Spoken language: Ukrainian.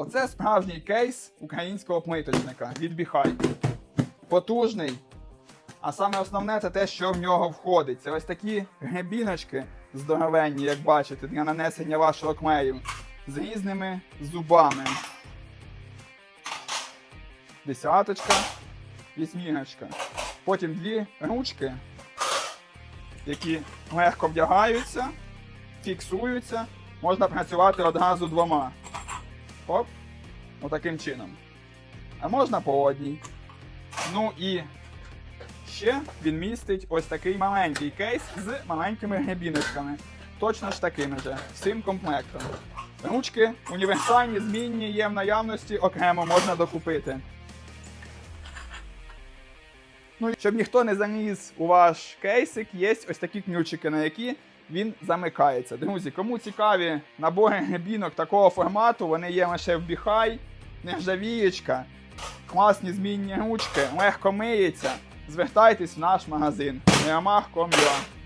Оце справжній кейс українського плиточника від Біхай. Потужний. А саме основне це те, що в нього входить. Це ось такі гребіночки здоровенні, як бачите, для нанесення вашого клею з різними зубами. Десяточка, вісьмірочка. Потім дві ручки, які легко вдягаються, фіксуються. Можна працювати одразу двома. Оп. Отаким чином. А можна по одній. Ну і ще він містить ось такий маленький кейс з маленькими гребіночками. Точно ж такими же, всім комплектом. Ручки універсальні, змінні, є в наявності, окремо можна докупити. Ну, щоб ніхто не заніс у ваш кейсик, є ось такі ключики, на які він замикається. Друзі, кому цікаві набори гребінок такого формату, вони є лише в Біхай, нержавієчка, класні змінні ручки, легко миється. Звертайтесь в наш магазин. Мірамах.com.ua